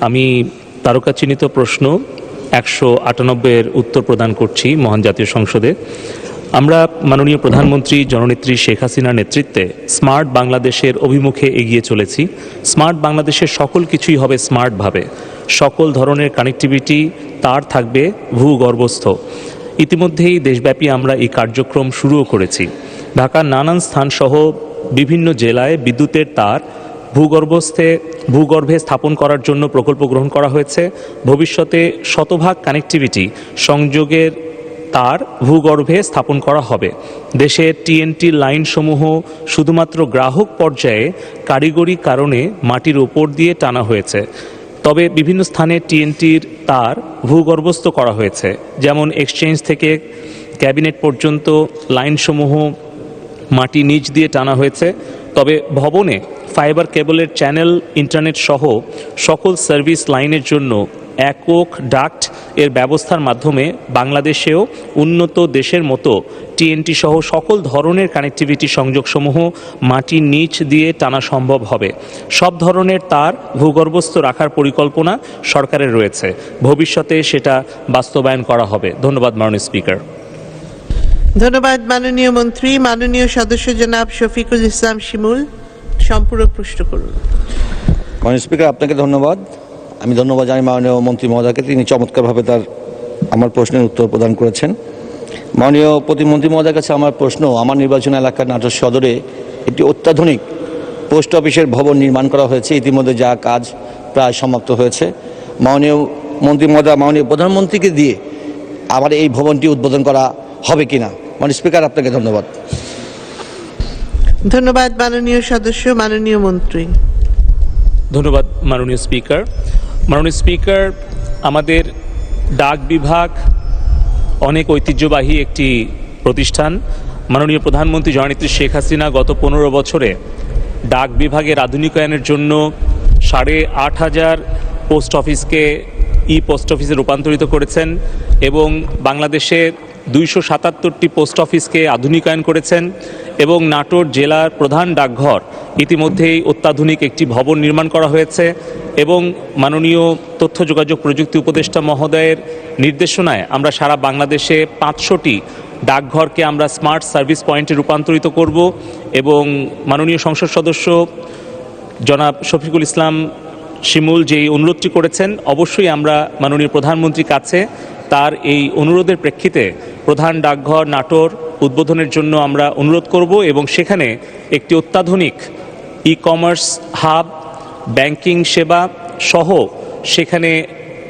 আমি তারকা চিহ্নিত প্রশ্ন একশো আটানব্বইয়ের উত্তর প্রদান করছি মহান জাতীয় সংসদে। আমরা মাননীয় প্রধানমন্ত্রী জননেত্রী শেখ হাসিনার নেতৃত্বে স্মার্ট বাংলাদেশের অভিমুখে এগিয়ে চলেছি। স্মার্ট বাংলাদেশের সকল কিছুই হবে স্মার্টভাবে। সকল ধরনের কানেক্টিভিটি তার থাকবে ভূগর্ভস্থ। ইতিমধ্যেই দেশব্যাপী আমরা এই কার্যক্রম শুরুও করেছি। ঢাকার নানান স্থানসহ বিভিন্ন জেলায় বিদ্যুতের তার ভূগর্ভস্থে, ভূগর্ভে স্থাপন করার জন্য প্রকল্প গ্রহণ করা হয়েছে। ভবিষ্যতে শতভাগ কানেক্টিভিটি সংযোগের তার ভূগর্ভে স্থাপন করা হবে। দেশের টিএনটি লাইনসমূহ শুধুমাত্র গ্রাহক পর্যায়ে কারিগরি কারণে মাটির ওপর দিয়ে টানা হয়েছে। তবে বিভিন্ন স্থানে টিএনটির তার ভূগর্ভস্থ করা হয়েছে। যেমন এক্সচেঞ্জ থেকে ক্যাবিনেট পর্যন্ত লাইনসমূহ মাটি নিচ দিয়ে টানা হয়েছে। তবে ভবনে ফাইবার কেবলের চ্যানেল, ইন্টারনেট সহ সকল সার্ভিস লাইনের জন্য একক ডাক্ট এর ব্যবস্থার মাধ্যমে বাংলাদেশেও উন্নত দেশের মতো টিএনটি সহ সকল ধরনের কানেক্টিভিটি সংযোগসমূহ মাটির নিচ দিয়ে টানা সম্ভব হবে। সব ধরনের তার ভূগর্ভস্থ রাখার পরিকল্পনা সরকারের রয়েছে। ভবিষ্যতে সেটা বাস্তবায়ন করা হবে। ধন্যবাদ মাননীয় স্পিকার। ধন্যবাদ মাননীয় মন্ত্রী, মাননীয় সদস্য জনাব শফিকুল ইসলাম শিমুল। সম্পূরক প্রশ্ন করুন। মাননীয় স্পিকার, আপনাকে ধন্যবাদ। আমি ধন্যবাদ জানাই মাননীয় মন্ত্রী মহোদয়কে। তিনি চমৎকারভাবে তার, আমার প্রশ্নের উত্তর প্রদান করেছেন। মাননীয় প্রতিমন্ত্রী মহোদয়ের কাছে আমার প্রশ্ন, আমার নির্বাচন এলাকার নাটোর সদরে একটি অত্যাধুনিক পোস্ট অফিসের ভবন নির্মাণ করা হয়েছে। ইতিমধ্যে যা কাজ প্রায় সমাপ্ত হয়েছে। মাননীয় মন্ত্রী মহোদয়, মাননীয় প্রধানমন্ত্রীকে দিয়ে আমার এই ভবনটি উদ্বোধন করা হবে কিনা? মাননীয় স্পিকার আপনাকে ধন্যবাদ। ধন্যবাদ মাননীয় সদস্য মাননীয় মন্ত্রী। ধন্যবাদ মাননীয় স্পিকার। মাননীয় স্পিকার আমাদের ডাক বিভাগ অনেক ঐতিহ্যবাহী একটি প্রতিষ্ঠান। মাননীয় প্রধানমন্ত্রী জননেত্রী শেখ হাসিনা গত পনেরো বছরে ডাক বিভাগের আধুনিকায়নের জন্য সাড়ে আট হাজার পোস্ট অফিসকে ই পোস্ট অফিসে রূপান্তরিত করেছেন এবং বাংলাদেশে দুইশো সাতাত্তরটি পোস্ট অফিসকে আধুনিকায়ন করেছেন এবং নাটোর জেলার প্রধান ডাকঘর ইতিমধ্যেই অত্যাধুনিক একটি ভবন নির্মাণ করা হয়েছে এবং মাননীয় তথ্য যোগাযোগ প্রযুক্তি উপদেষ্টা মহোদয়ের নির্দেশনায় আমরা সারা বাংলাদেশে পাঁচশোটি ডাকঘরকে আমরা স্মার্ট সার্ভিস পয়েন্টে রূপান্তরিত করব এবং মাননীয় সংসদ সদস্য জনাব শফিকুল ইসলাম শিমুল যেই অনুরোধটি করেছেন, অবশ্যই আমরা মাননীয় প্রধানমন্ত্রীর কাছে তার এই অনুরোধের প্রেক্ষিতে প্রধান ডাকঘর নাটোর উদ্বোধনের জন্য আমরা অনুরোধ করব এবং সেখানে একটি অত্যাধুনিক ই কমার্স হাব ব্যাংকিং সেবা সহ সেখানে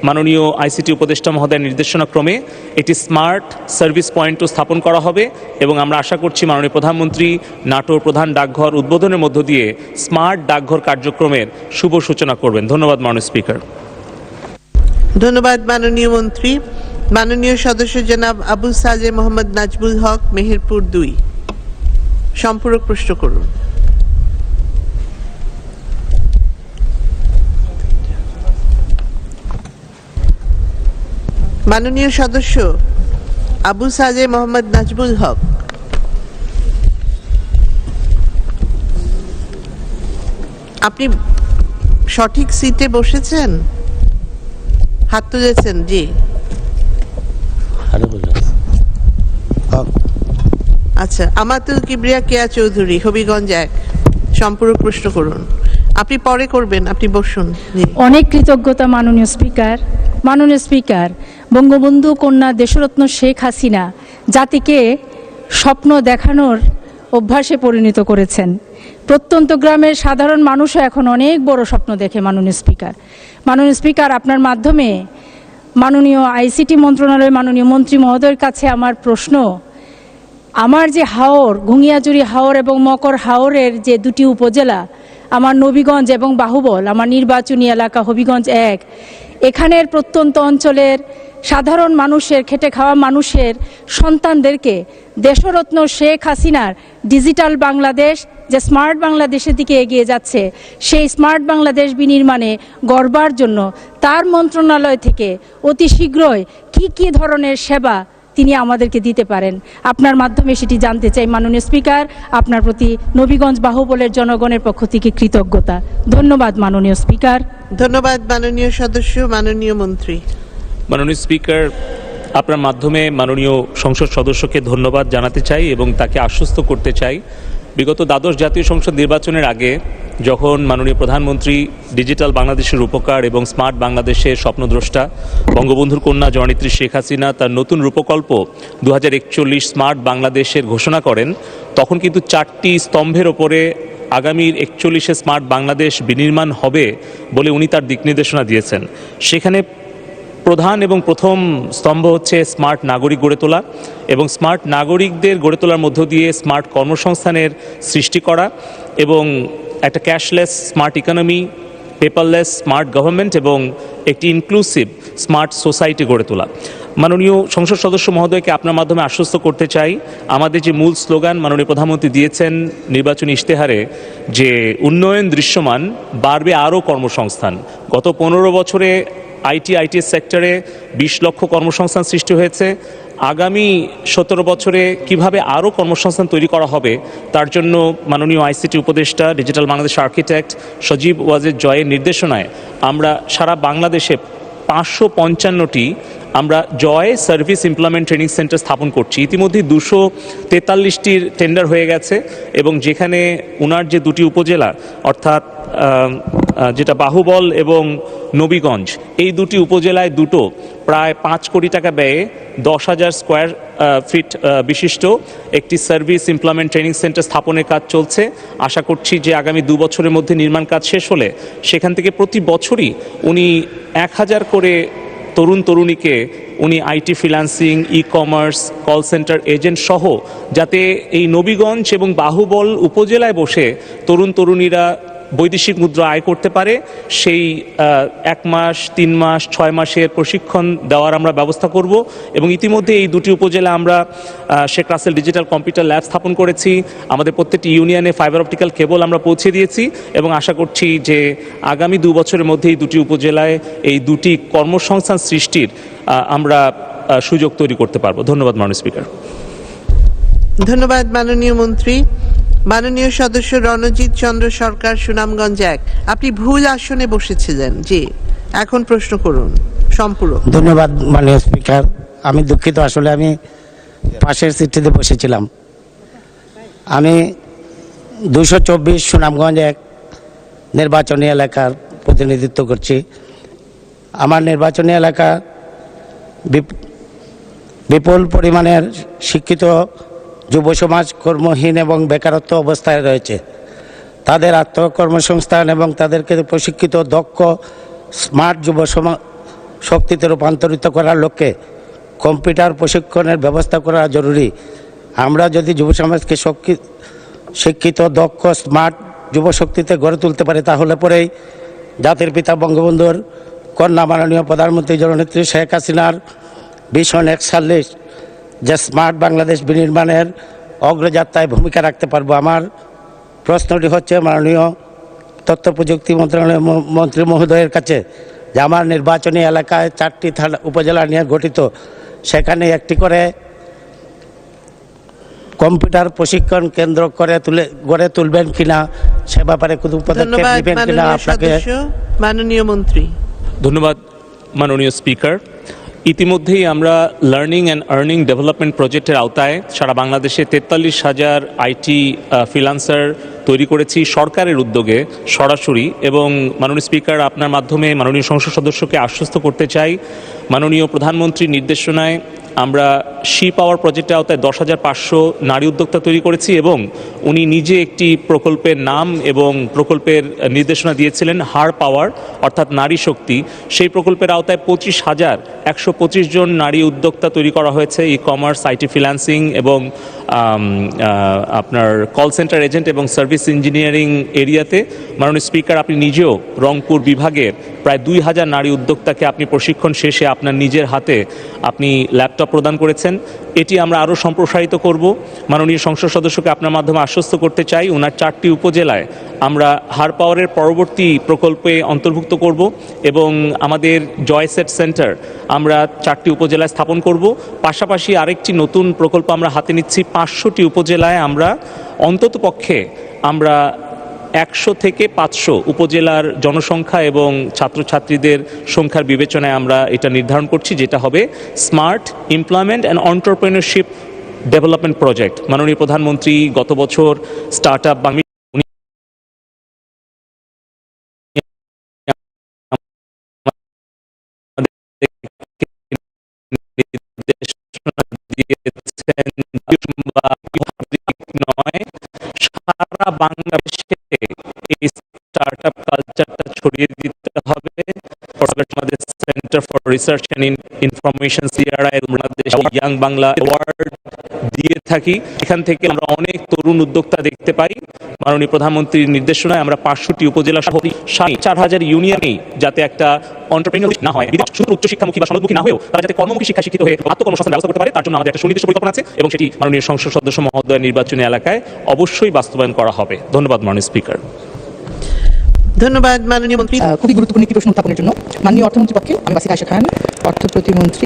মাননীয় আইসিটি উপদেষ্টা মহোদয়ের নির্দেশনা ক্রমে একটি স্মার্ট সার্ভিস পয়েন্টও স্থাপন করা হবে এবং আমরা আশা করছি মাননীয় প্রধানমন্ত্রী, নাটোর প্রধান ডাকঘর উদ্বোধনের মধ্য দিয়ে স্মার্ট ডাকঘর কার্যক্রমের শুভ সূচনা করবেন। ধন্যবাদ মাননীয় স্পিকার ধন্যবাদ মাননীয় মন্ত্রী। মাননীয় সদস্য জনাব আবু সাজে মোহাম্মদ নাজবুল হক, মেহেরপুর দুই। সম্পূরক প্রশ্ন করুন। মাননীয় সদস্য আবু সাজে মোহাম্মদ নাজবুল হক। আপনি সঠিক সিটে বসেছেন? হাত তুলেছেন জি। আচ্ছা আমাতুল কিবরিয়া কেয়া চৌধুরী হবিগঞ্জ এক। সম্পূরক প্রশ্ন করুন। আপনি পরে করবেন আপনি বসুন অনেক কৃতজ্ঞতা মাননীয় স্পিকার। মাননীয় স্পিকার বঙ্গবন্ধু কন্যা দেশরত্ন শেখ হাসিনা জাতিকে স্বপ্ন দেখানোর অভ্যাসে পরিণত করেছেন। প্রত্যন্ত গ্রামের সাধারণ মানুষও এখন অনেক বড় স্বপ্ন দেখে মাননীয় স্পিকার। মাননীয় স্পিকার, আপনার মাধ্যমে মাননীয় আইসিটি মন্ত্রণালয়ের মাননীয় মন্ত্রী মহোদয়ের কাছে আমার প্রশ্ন, আমার যে হাওর ঘুঙিয়াজুড়ি হাওর এবং মকর হাওরের যে দুটি উপজেলা, আমার নবীগঞ্জ এবং বাহুবল, আমার নির্বাচনী এলাকা হবিগঞ্জ এক এখানের প্রত্যন্ত অঞ্চলের সাধারণ মানুষের, খেটে খাওয়া মানুষের সন্তানদেরকে দেশরত্ন শেখ হাসিনার ডিজিটাল বাংলাদেশ, যে স্মার্ট বাংলাদেশের দিকে এগিয়ে যাচ্ছে, সেই স্মার্ট বাংলাদেশ বিনির্মাণে গড়বার জন্য তার মন্ত্রণালয় থেকে অতি শীঘ্রই কী কী ধরনের সেবা তিনি আমাদেরকে দিতে পারেন। আপনার মাধ্যমে সেটি জানতে চাই মাননীয় স্পিকার আপনার প্রতি নবীগঞ্জ বাহুবলের জনগণের পক্ষ থেকে কৃতজ্ঞতা। ধন্যবাদ মাননীয় স্পিকার। ধন্যবাদ মাননীয় সদস্য মাননীয় মন্ত্রী। মাননীয় স্পিকার আপনার মাধ্যমে মাননীয় সংসদ সদস্যকে ধন্যবাদ জানাতে চাই এবং তাকে আশ্বস্ত করতে চাই। বিগত দ্বাদশ জাতীয় সংসদ নির্বাচনের আগে যখন মাননীয় প্রধানমন্ত্রী ডিজিটাল বাংলাদেশের উপকার এবং স্মার্ট বাংলাদেশের স্বপ্নদ্রষ্টা, বঙ্গবন্ধুর কন্যা জননেত্রী শেখ হাসিনা তার নতুন রূপকল্প দু হাজার একচল্লিশ স্মার্ট বাংলাদেশের ঘোষণা করেন, তখন কিন্তু চারটি স্তম্ভের ওপরে আগামীর একচল্লিশে স্মার্ট বাংলাদেশ বিনির্মাণ হবে বলে উনি তার দিক নির্দেশনা দিয়েছেন। সেখানে প্রধান এবং প্রথম স্তম্ভ হচ্ছে স্মার্ট নাগরিক গড়ে তোলা এবং স্মার্ট নাগরিকদের গড়ে তোলার মধ্য দিয়ে স্মার্ট কর্মসংস্থানের সৃষ্টি করা এবং একটা cashless smart economy paperless smart government এবং একটি ইনক্লুসিভ স্মার্ট সোসাইটি গড়ে তোলা। মাননীয় সংসদ সদস্য মহোদয়কে আপনার মাধ্যমে আশ্বস্ত করতে চাই, আমাদের যে মূল স্লোগান মাননীয় প্রধানমন্ত্রী দিয়েছেন নির্বাচনী ইশতেহারে, যে উন্নয়ন দৃশ্যমান, বাড়বে আরও কর্মসংস্থান। গত পনেরো বছরে আইটি, আইটিএস সেক্টরে বিশ লক্ষ কর্মসংস্থান সৃষ্টি হয়েছে। আগামী সতেরো বছরে কীভাবে আরও কর্মসংস্থান তৈরি করা হবে, তার জন্য মাননীয় আইসিটি উপদেষ্টা, ডিজিটাল বাংলাদেশ আর্কিটেক্ট সজীব ওয়াজের জয়ের নির্দেশনায় আমরা সারা বাংলাদেশে পাঁচশো পঞ্চান্নটি আমরা Joy service employment training centre স্থাপন করছি। ইতিমধ্যে দুশো তেতাল্লিশটির টেন্ডার হয়ে গেছে এবং যেখানে ওনার যে দুটি উপজেলা, অর্থাৎ যেটা বাহুবল এবং নবীগঞ্জ, এই দুটি উপজেলায় দুটো প্রায় পাঁচ কোটি টাকা ব্যয়ে দশ হাজার স্কোয়ার ফিট বিশিষ্ট একটি সার্ভিস ইমপ্লয়মেন্ট ট্রেনিং সেন্টার স্থাপনের কাজ চলছে। আশা করছি যে আগামী দু বছরের মধ্যে নির্মাণ কাজ শেষ হলে সেখান থেকে প্রতি বছরই উনি এক হাজার করে তরুণ তরুণীকে উনি IT freelancing e commerce call centre agent সহ যাতে এই নবীগঞ্জ এবং বাহুবল উপজেলায় বসে তরুণ তরুণীরা বৈদেশিক মুদ্রা আয় করতে পারে, সেই এক মাস, তিন মাস, ছয় মাসের প্রশিক্ষণ দেওয়ার আমরা ব্যবস্থা করব এবং ইতিমধ্যে এই দুটি উপজেলা আমরা Sheikh Russel digital computer lab স্থাপন করেছি। আমাদের প্রত্যেকটি ইউনিয়নে ফাইবার অপটিক্যাল কেবল আমরা পৌঁছে দিয়েছি এবং আশা করছি যে আগামী দু বছরের মধ্যে এই দুটি উপজেলায় এই দুটি কর্মসংস্থান সৃষ্টির আমরা সুযোগ তৈরি করতে পারব। ধন্যবাদ মাননীয় স্পিকার। ধন্যবাদ মাননীয় মন্ত্রী। মাননীয় সদস্য রণজিৎ চন্দ্র সরকার, সুনামগঞ্জ এক। আপনি ভুল আসনে বসেছিলেন। জি, এখন প্রশ্ন করুন। সম্পূরক ধন্যবাদ, মাননীয় স্পিকার। আমি দুঃখিত, আসলে আমি পাশের সিটটিতে বসেছিলাম। আমি দুশো চব্বিশ সুনামগঞ্জ এক নির্বাচনী এলাকার প্রতিনিধিত্ব করছি। আমার নির্বাচনী এলাকা বিপ- বিপুল পরিমাণের শিক্ষিত যুব সমাজ কর্মহীন এবং বেকারত্ব অবস্থায় রয়েছে। তাদের আত্মকর্মসংস্থান এবং তাদেরকে প্রশিক্ষিত, দক্ষ, স্মার্ট যুব সমা, শক্তিতে রূপান্তরিত করার লক্ষ্যে কম্পিউটার প্রশিক্ষণের ব্যবস্থা করা জরুরি। আমরা যদি যুব সমাজকে শিক্ষিত, দক্ষ, স্মার্ট যুব শক্তিতে গড়ে তুলতে পারি, তাহলে পরেই জাতির পিতা বঙ্গবন্ধুর কন্যা মাননীয় প্রধানমন্ত্রী জননেত্রী শেখ হাসিনার ভীষণ একচল্লিশ যে স্মার্ট বাংলাদেশ বিনির্মাণের অগ্রযাত্রায় ভূমিকা রাখতে পারব। আমার প্রশ্নটি হচ্ছে মাননীয় তথ্য প্রযুক্তি মন্ত্রণালয়ের ম- মন্ত্রী মহোদয়ের কাছে যে আমার নির্বাচনী এলাকায় চারটি থানা উপজেলা নিয়ে গঠিত সেখানে একটি করে কম্পিউটার প্রশিক্ষণ কেন্দ্র করে তুলে গড়ে তুলবেন কিনা সে ব্যাপারে কোনো পদক্ষেপ নেবেন কিনা আপনাকে মাননীয় মন্ত্রী। ধন্যবাদ মাননীয় স্পিকার। ইতিমধ্যেই আমরা লার্নিং অ্যান্ড আর্নিং ডেভেলপমেন্ট প্রজেক্টের আওতায় সারা বাংলাদেশে তেতাল্লিশ হাজার আইটি ফ্রিলান্সার তৈরি করেছি সরকারের উদ্যোগে সরাসরি এবং মাননীয় স্পিকার আপনার মাধ্যমে মাননীয় সংসদ সদস্যকে আশ্বস্ত করতে চাই। মাননীয় প্রধানমন্ত্রীর নির্দেশনায় আমরা শি পাওয়ার প্রজেক্টের আওতায় দশ হাজার পাঁচশো নারী উদ্যোক্তা তৈরি করেছি এবং উনি নিজে একটি প্রকল্পের নাম এবং প্রকল্পের নির্দেশনা দিয়েছিলেন হার পাওয়ার, অর্থাৎ নারী শক্তি। সেই প্রকল্পের আওতায় পঁচিশ হাজার একশো পঁচিশ জন নারী উদ্যোক্তা তৈরি করা হয়েছে ই কমার্স আইটি ফ্রিল্যান্সিং এবং আপনার কল সেন্টার এজেন্ট এবং সার্ভিস ইঞ্জিনিয়ারিং এরিয়াতে, মাননীয় স্পিকার আপনি নিজেও রংপুর বিভাগের প্রায় দুই হাজার নারী উদ্যোক্তাকে আপনি প্রশিক্ষণ শেষে আপনার নিজের হাতে আপনি ল্যাপটপ প্রদান করেছেন। এটি আমরা আরও সম্প্রসারিত করব। মাননীয় সংসদ সদস্যকে আপনার মাধ্যমে আশ্বস্ত করতে চাই। ওনার চারটি উপজেলায় আমরা হার পাওয়ারের পরবর্তী প্রকল্পে অন্তর্ভুক্ত করব এবং আমাদের জয়সেট সেন্টার আমরা চারটি উপজেলায় স্থাপন করব। পাশাপাশি আরেকটি নতুন প্রকল্প আমরা হাতে নিচ্ছি। পাঁচশোটি উপজেলায় আমরা অন্তত পক্ষে আমরা একশো থেকে পাঁচশো উপজেলার জনসংখ্যা এবং ছাত্রছাত্রীদের সংখ্যার বিবেচনায় আমরা এটা নির্ধারণ করছি, যেটা হবে smart employment and entrepreneurship development project. মাননীয় প্রধানমন্ত্রী, গত বছর স্টার্ট আপ দিয়েছেন নয় সারা বাংলাদেশে এই স্টার্ট আপ কালচারটা ছড়িয়ে দিতে হবে centre for research and information CRI Bangladesh young Bangla award দিয়ে থাকি। এখান থেকে আমরা অনেক তরুণ উদ্যোক্তা দেখতে পাই। মাননীয় প্রধানমন্ত্রীর নির্দেশনায় আমরা পাঁচশোটি উপজেলা সহ সাড়ে চার হাজার ইউনিয়নেই যাতে একটা অন্টারপ্রেনিয়র না হয়। শুধু উচ্চশিক্ষামুখী বা সনদমুখী না হয়েও তারা যাতে কর্মমুখী শিক্ষা শিক্ষিত হয়ে আত্মকর্মসংস্থান ব্যবস্থা করতে পারে তার জন্য আমাদের একটা সুনির্দিষ্ট পরিকল্পনা আছে এবং সেটি মাননীয় সংসদ সদস্য মহোদয় নির্বাচনী এলাকায় অবশ্যই বাস্তবায়ন করা হবে। ধন্যবাদ মাননীয় স্পিকার। ধন্যবাদ মাননীয় মন্ত্রী। খুবই গুরুত্বপূর্ণ একটি প্রশ্ন উত্থাপনের জন্য। মাননীয় অর্থমন্ত্রী পক্ষে আমি বাসিক আয়সা খান অর্থ প্রতিমন্ত্রী